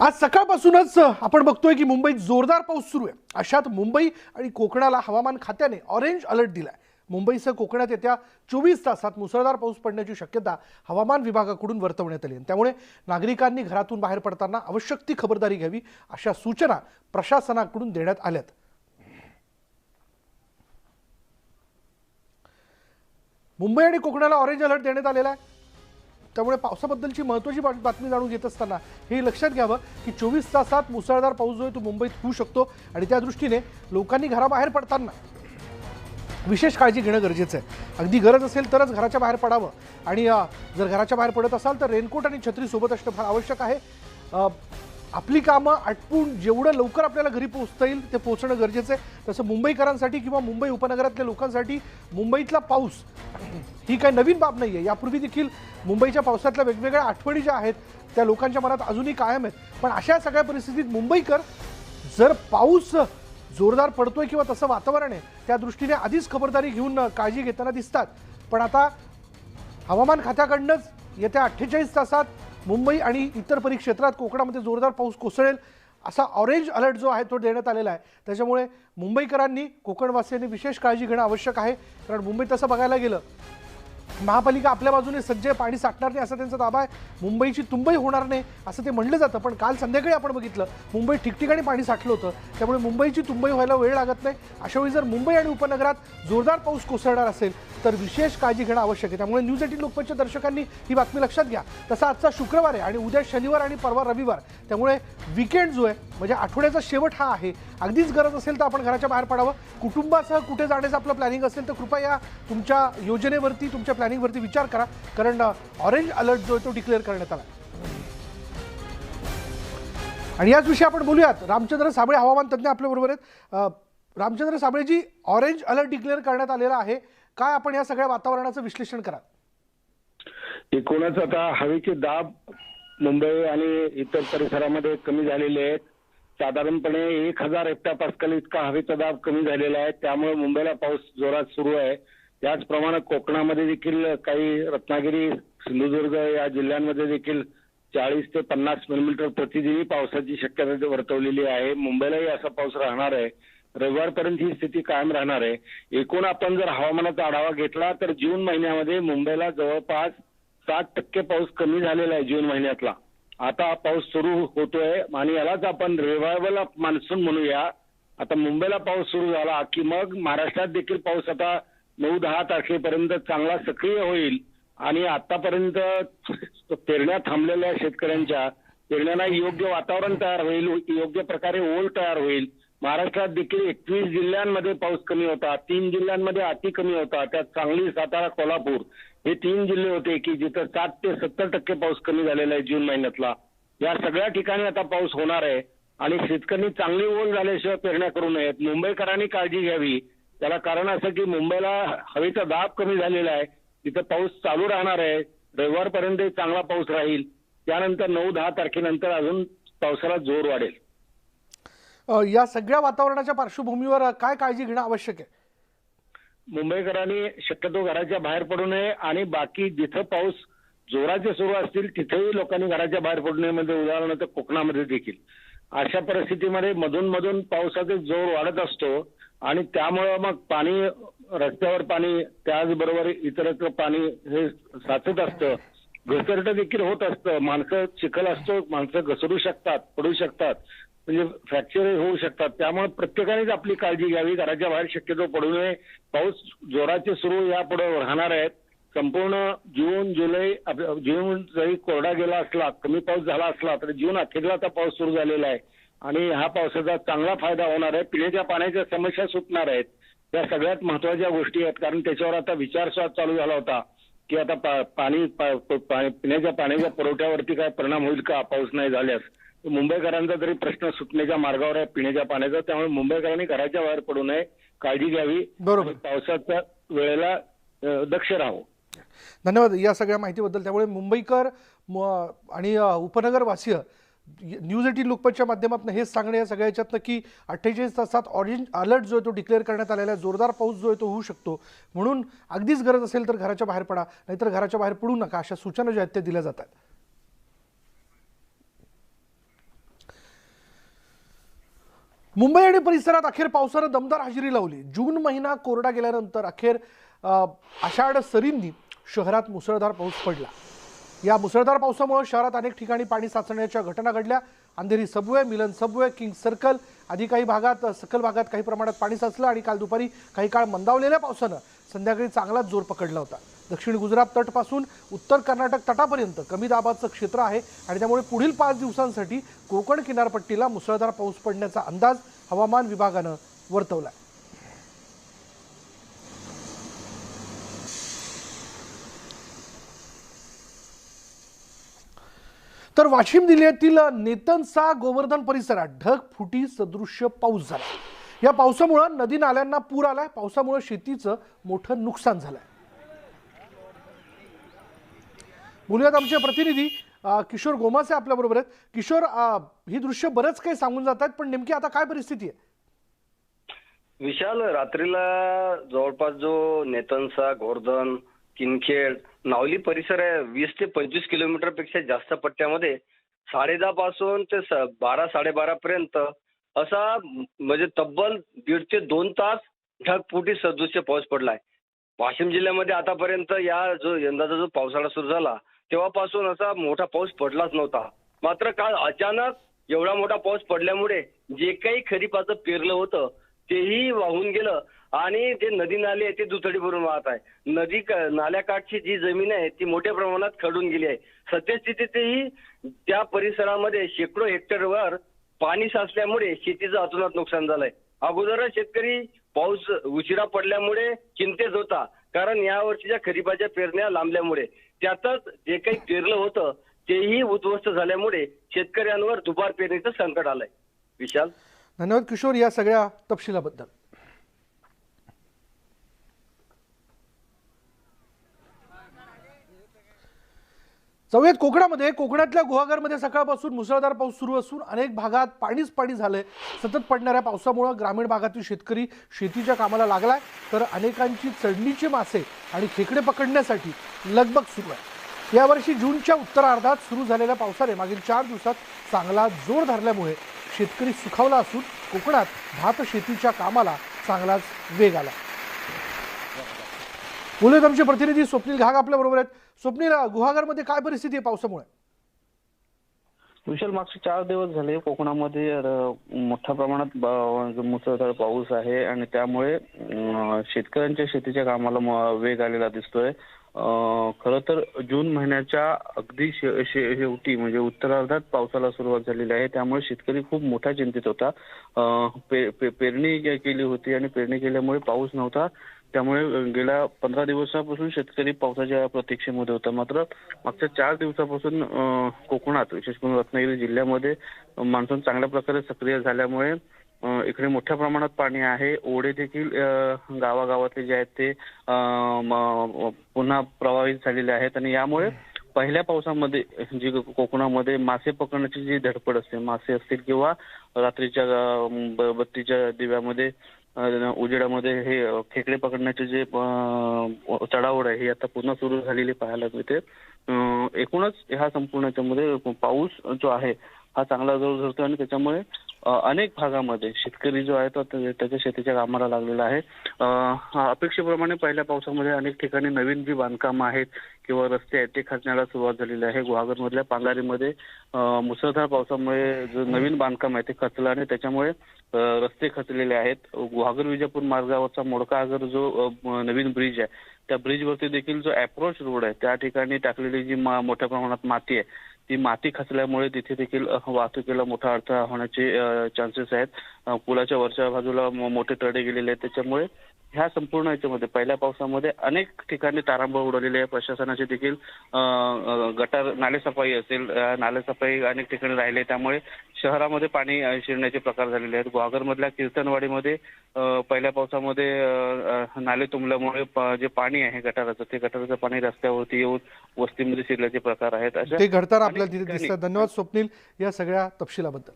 आज सकाळपासूनच आपण बघतोय की मुंबईत जोरदार पाऊस सुरू आहे. अशात मुंबई आणि कोकणाला हवामान खात्याने ऑरेंज अलर्ट दिलाय. मुंबईसह कोकणात येत्या चोवीस तासात मुसळधार पाऊस पडण्याची शक्यता हवामान विभागाकडून वर्तवण्यात आली त्यामुळे नागरिकांनी घरातून बाहेर पडताना आवश्यक ती खबरदारी घ्यावी अशा सूचना प्रशासनाकडून देण्यात आल्यात. मुंबई आणि कोकणाला ऑरेंज अलर्ट देण्यात आलेला आहे. त्यामुळे पावसाबद्दलची महत्त्वाची बात- बातमी जाणून घेत असताना हे लक्षात घ्यावं की चोवीस तासात मुसळधार पाऊस जो आहे तो मुंबईत होऊ शकतो आणि त्या दृष्टीने लोकांनी घराबाहेर पडताना विशेष काळजी घेणं गरजेचं आहे. अगदी गरज असेल तरच घराच्या बाहेर पडावं. आणि जर घराच्या बाहेर पडत असाल तर रेनकोट आणि छत्री सोबत असणं फार आवश्यक आहे. आपली कामं आटपून जेवढं लवकर आपल्याला घरी पोहोचता येईल ते पोहोचणं गरजेचं आहे. तसं मुंबईकरांसाठी किंवा मुंबई उपनगरातल्या लोकांसाठी मुंबईतला पाऊस ही काही नवीन बाब नाही आहे यापूर्वी देखील मुंबईच्या पावसातल्या वेगवेगळ्या आठवणी ज्या आहेत त्या लोकांच्या मनात अजूनही कायम आहेत. पण अशा सगळ्या परिस्थितीत मुंबईकर जर पाऊस जोरदार पडतोय किंवा तसं वातावरण आहे त्या दृष्टीने आधीच खबरदारी घेऊन काळजी घेताना दिसतात. पण आता हवामान खात्याकडनंच येत्या अठ्ठेचाळीस तासात मुंबई आणि इतर परिक्षेत्रात कोकणामध्ये जोरदार पाऊस कोसळेल असा ऑरेंज अलर्ट जो आहे तो देण्यात आलेला आहे. त्याच्यामुळे मुंबईकरांनी कोकणवासियांनी विशेष काळजी घेणं आवश्यक आहे. कारण मुंबईत तसं बघायला गेलं महापालिका आपल्या बाजूने सज्ज आहे पाणी साठणार नाही असा त्यांचा दाबा आहे. मुंबईची तुंबई होणार नाही असं ते म्हणलं जातं. पण काल संध्याकाळी आपण बघितलं मुंबई ठिकठिकाणी पाणी साठलं होतं. त्यामुळे मुंबईची तुंबई व्हायला वेळ लागत नाही. अशा वेळी जर मुंबई आणि उपनगरात जोरदार पाऊस कोसळणार असेल तर विशेष काळजी घेणं आवश्यक आहे. त्यामुळे न्यूज एटीन लोकमतच्या दर्शकांनी ही बातमी लक्षात घ्या. तसा आजचा शुक्रवार आहे आणि उद्या शनिवार आणि परवा रविवार. त्यामुळे विकेंड जो आहे म्हणजे आठवड्याचा शेवट हा आहे. अगदीच गरज असेल तर आपण घराच्या बाहेर पडावं. कुटुंबासह कुठे जाण्याचं आपलं प्लॅनिंग असेल तर कृपया तुमच्या योजनेवरती तुमच्या प्लॅनिंगवरती विचार करा. कारण ऑरेंज अलर्ट जो आहे तो डिक्लेअर करण्यात आला. आणि याच विषयी आपण बोलूयात. रामचंद्र साबळे हवामान तज्ज्ञ आपल्याबरोबर आहेत. रामचंद्र साबळेजी ऑरेंज अलर्ट डिक्लेअर करण्यात आलेला आहे. काय आपण या सगळ्या वातावरणाचं विश्लेषण करा एकूणच आता हवेचे दाब मुंबई आणि इतर परिसरामध्ये कमी झालेले आहेत साधारणपणे एक हजार हेक्टर पास्कल इतका हवेचा दाब कमी झालेला आहे. त्यामुळे मुंबईला पाऊस जोरात सुरू आहे. त्याचप्रमाणे कोकणामध्ये देखील काही रत्नागिरी सिंधुदुर्ग या जिल्ह्यांमध्ये देखील चाळीस ते पन्नास मिलीमीटर प्रतिदिनी पावसाची शक्यता वर्तवलेली आहे. मुंबईलाही असा पाऊस राहणार आहे. रविवारपर्यंत ही स्थिती कायम राहणार आहे. एकूण आपण जर हवामानाचा आढावा घेतला तर जून महिन्यामध्ये मुंबईला जवळपास साठ टक्के पाऊस कमी झालेला आहे जून महिन्यातला. आता पाऊस सुरू होतोय आणि यालाच आपण रिव्हायवल ऑफ मान्सून म्हणूया. आता मुंबईला पाऊस सुरू झाला की मग महाराष्ट्रात देखील पाऊस आता नऊ दहा तारखेपर्यंत चांगला सक्रिय होईल. आणि आतापर्यंत पेरण्या थांबलेल्या शेतकऱ्यांच्या पेरण्यांना योग्य वातावरण तयार होईल योग्य प्रकारे ओल तयार होईल. महाराष्ट्रात देखील एकवीस जिल्ह्यांमध्ये पाऊस कमी होता तीन जिल्ह्यांमध्ये अति कमी होता त्यात सांगली सातारा कोल्हापूर. हे तीन जिल्हे होते की जिथं सात ते सत्तर टक्के पाऊस कमी झालेला आहे जून महिन्यातला. या सगळ्या ठिकाणी आता पाऊस होणार आहे आणि शेतकऱ्यांनी चांगली ओल झाल्याशिवाय पेरण्या करू नयेत. मुंबईकरांनी काळजी घ्यावी. त्याला कारण असं की मुंबईला हवेचा दाब कमी झालेला आहे. तिथं पाऊस चालू राहणार आहे. रविवारपर्यंत चांगला पाऊस राहील. त्यानंतर नऊ दहा तारखेनंतर अजून पावसाला जोर वाढेल. या सगळ्या वातावरणाच्या पार्श्वभूमीवर काय काळजी घेणं आवश्यक आहे? मुंबईकरांनी शक्यतो घराच्या बाहेर पडू नये आणि बाकी जिथं पाऊस जोराचे सुरू असतील तिथेही लोकांनी घराच्या बाहेर पडू नये. म्हणजे उदाहरणार्थ कोकणामध्ये देखील. अशा परिस्थितीमध्ये मधून मधून पावसाचा जोर वाढत असतो आणि त्यामुळं मग पाणी रस्त्यावर पाणी त्याचबरोबर इतरत्र पाणी हे साचत असतं. घसरट देखील होत असतं. माणसं चिखल असतो माणसं घसरू शकतात पडू शकतात. म्हणजे फ्रॅक्चर होऊ शकतात. त्यामुळे प्रत्येकानेच आपली काळजी घ्यावी. घराच्या बाहेर शक्यतो पडू नये. पाऊस जोराचे सुरू यापुढे राहणार आहेत. संपूर्ण जून जुलै जून जरी कोरडा गेला असला कमी पाऊस झाला असला तरी जून अखेरला आता पाऊस सुरू झालेला आहे. आणि हा पावसाचा चांगला फायदा होणार आहे. पिण्याच्या पाण्याच्या समस्या सुटणार आहेत. या सगळ्यात महत्त्वाच्या गोष्टी आहेत. कारण त्याच्यावर आता विचारस्वाद चालू झाला होता. की आता पा- पाणी पा- पिण्याच्या पाण्याच्या पुरवठ्यावरती काय परिणाम होईल का पाऊस नाही झाल्यास? मुंबईकरांचा तरी प्रश्न सुटण्याच्या मार्गावर आहे पिण्याच्या पाण्याचा त्यामुळे मुंबईकरांनी घराच्या बाहेर पडू नये काळजी घ्यावी बरोबर. पावसाच्या वेळेला दक्ष राहावं. धन्यवाद. या सगळ्या माहितीबद्दल त्यामुळे मुंबईकर आणि उपनगरवासीय न्यूज एटीन लोकमतच्या माध्यमातून हेच सांगणे या सगळ्या याच्यातनं की अठ्ठेचाळीस तासात ऑरेंज अलर्ट जो आहे तो डिक्लेअर करण्यात आलेला आहे. जोरदार पाऊस जो आहे तो होऊ शकतो. म्हणून अगदीच गरज असेल तर घराच्या बाहेर पडा नाहीतर घराच्या बाहेर पडू नका अशा सूचना ज्या आहेत त्या दिल्या जातात. मुंबई आणि परिसरात अखेर पावसानं दमदार हजेरी लावली. जून महिना कोरडा गेल्यानंतर अखेर आषाढ सरींनी शहरात मुसळधार पाऊस पडला. या मुसळधार पावसामुळे शहरात अनेक ठिकाणी पाणी साचण्याच्या घटना घडल्या. Andheri subway Milan subway King Circle आदी काही भागात सकल भागात काही प्रमाणात पाणी साचलं आणि काल दुपारी काही काळ मंदावलेल्या पावसानं संध्याकाळी चांगलाच जोर पकडला होता. दक्षिण गुजरात तटपासून उत्तर कर्नाटक तटापर्यंत कमी दाबाचं क्षेत्र आहे आणि त्यामुळे पुढील पाच दिवसांसाठी कोकण किनारपट्टीला मुसळधार पाऊस पडण्याचा अंदाज हवामान विभागानं वर्तवला आहे तर वाशिम जिल्ह्यातील नेतनसा गोवर्धन परिसरात ढगफुटी सदृश्य पाऊस झाला. या पावसामुळे नदी नाल्यांना पूर आलाय. पावसामुळे शेतीचं मोठं नुकसान झालंय. बोलूयात आमचे प्रतिनिधी किशोर गोमासे आपल्या बरोबर आहेत. किशोर ही दृश्य बरंच काही सांगून जात आहेत पण नेमकी आता काय परिस्थिती आहे? विशाल रात्रीला जवळपास जो नेतनसा गोवर्धन किनखेड नावली परिसर आहे. वीस ते पंचवीस किलोमीटरपेक्षा जास्त पट्ट्यामध्ये साडेदहा पासून ते स- बारा साडेबारा पर्यंत असा म्हणजे तब्बल दीड ते दोन तास ढगफुटी सदृश्य पाऊस पडलाय. वाशिम जिल्ह्यामध्ये आतापर्यंत या जो यंदाचा जो पावसाळा सुरू झाला तेव्हापासून असा मोठा पाऊस पडलाच नव्हता. मात्र काल अचानक एवढा मोठा पाऊस पडल्यामुळे जे काही खरीपाचं पेरलं होतं तेही वाहून गेलं. आणि जे नदी नाले आहे ते दुथडी भरून वाहत आहे. नदी नाल्याकाठची जी जमीन आहे ती मोठ्या प्रमाणात खडून गेली आहे. सद्यस्थितीतही त्या परिसरामध्ये शेकडो हेक्टरवर पाणी साचल्यामुळे शेतीचं अतोनात नुकसान झालंय. अगोदरच शेतकरी पाऊस उशिरा पडल्यामुळे चिंतेत होता कारण या वर्षीच्या खरीपाच्या पेरण्या लांबल्यामुळे. त्यातच जे काही पेरलं होतं तेही उद्ध्वस्त झाल्यामुळे शेतकऱ्यांवर दुपार पेरणीचं संकट आलंय. विशाल? धन्यवाद किशोर या सगळ्या तपशिलाबद्दल. जाऊयात कोकणामध्ये कोकणातल्या गुहागरमध्ये सकाळपासून मुसळधार पाऊस सुरू असून अनेक भागात पाणीच पाणी झालंय. सतत पडणाऱ्या पावसामुळे ग्रामीण भागातील शेतकरी शेतीच्या कामाला लागलाय. तर अनेकांची चढणीचे मासे आणि खेकडे पकडण्यासाठी लगबग सुरू आहे. यावर्षी जूनच्या उत्तरार्धात सुरू झालेल्या पावसाने मागील चार दिवसात चांगला जोर धरल्यामुळे शेतकरी सुखावला असून कोकणात भात शेतीच्या कामाला चांगलाच वेग आला. बोलूयात प्रतिनिधी स्वप्नील घाग आपल्या बरोबर आहेत. स्वप्नील गुहागरमध्ये काय परिस्थिती आहे पावसामुळे? विशाल मागचे चार दिवस झाले कोकणामध्ये मोठ्या प्रमाणात म्हणजे मुसळधार पाऊस आहे आणि त्यामुळे शेतकऱ्यांच्या शेतीच्या कामाला वेग आलेला दिसतोय. खर तर जून महिन्याच्या अगदी शेवटी म्हणजे उत्तरार्धात पावसाला सुरुवात झालेली आहे. त्यामुळे शेतकरी खूप मोठ्या चिंतेत होता. अ, पे- पे- पेरणी केली होती आणि पेरणी केल्यामुळे पाऊस नव्हता. त्यामुळे गेल्या पंधरा दिवसापासून शेतकरी पावसाच्या प्रतीक्षेमध्ये होता. मात्र मागच्या चार दिवसापासून कोकणात विशेष करून रत्नागिरी जिल्ह्यामध्ये मान्सून चांगल्या प्रकारे सक्रिय झाल्यामुळे इकडे मोठ्या प्रमाणात पाणी आहे. ओढे देखील गावागावातले जे आहेत ते अ, म- पुन्हा प्रभावित झालेले आहेत. आणि यामुळे पहिल्या पावसामध्ये जी कोकणामध्ये मासे पकडण्याची जी धडपड असते मासे असतील किंवा रात्रीच्या ब- बत्तीच्या दिव्यामध्ये अ, उजेडामध्ये हे खेकडे पकडण्याचे जे अ, चढाओढ आहे ही आता पुन्हा सुरू झालेली पाहायला मिळते. अ, एकूणच ह्या संपूर्ण याच्यामध्ये पाऊस जो आहे हा चांगला जोर धरतो आणि त्याच्यामुळे अनेक भागामध्ये शेतकरी जो आहे तो त्याच्या शेतीच्या कामाला लागलेला आहे. अपेक्षेप्रमाणे पहिल्या पावसामध्ये अनेक ठिकाणी नवीन जी बांधकाम आहेत किंवा रस्ते आहेत ते खचण्याला सुरुवात झालेली आहे. गुहागरमधल्या पांगारीमध्ये मुसळधार पावसामुळे जो नवीन बांधकाम आहे ते खचलं आणि त्याच्यामुळे रस्ते खचलेले आहेत. गुहागर विजापूर मार्गावरचा मोडकागर जो नवीन ब्रिज आहे त्या ब्रिजवरती देखील जो अप्रोच रोड आहे त्या ठिकाणी टाकलेली जी मोठ्या प्रमाणात माती आहे ती माती खचल्यामुळे तिथे देखील वाहतुकीला मोठा अडथळा होण्याचे चान्सेस आहेत. पुलाच्या वरच्या बाजूला मोठे तडे गेलेले आहेत. त्याच्यामुळे ह्या संपूर्ण याच्यामध्ये पहिल्या पावसामध्ये अनेक ठिकाणी तारांबळ उडवलेली आहे. प्रशासनाची देखील गटार नालेसफाई असेल नालेसफाई अनेक ठिकाणी राहिले. त्यामुळे शहरामध्ये पाणी शिरण्याचे प्रकार झालेले आहेत. गुहागरमधल्या कीर्तनवाडीमध्ये अ, पहिल्या पावसामध्ये नाले तुंबल्यामुळे जे पाणी आहे गटाराचं ते गटाराचं पाणी रस्त्यावरती येऊन वस्तीमध्ये शिरल्याचे प्रकार आहेत. अशा ते घडताना आपल्याला दिसतात. धन्यवाद स्वप्नील या सगळ्या तपशिलाबद्दल.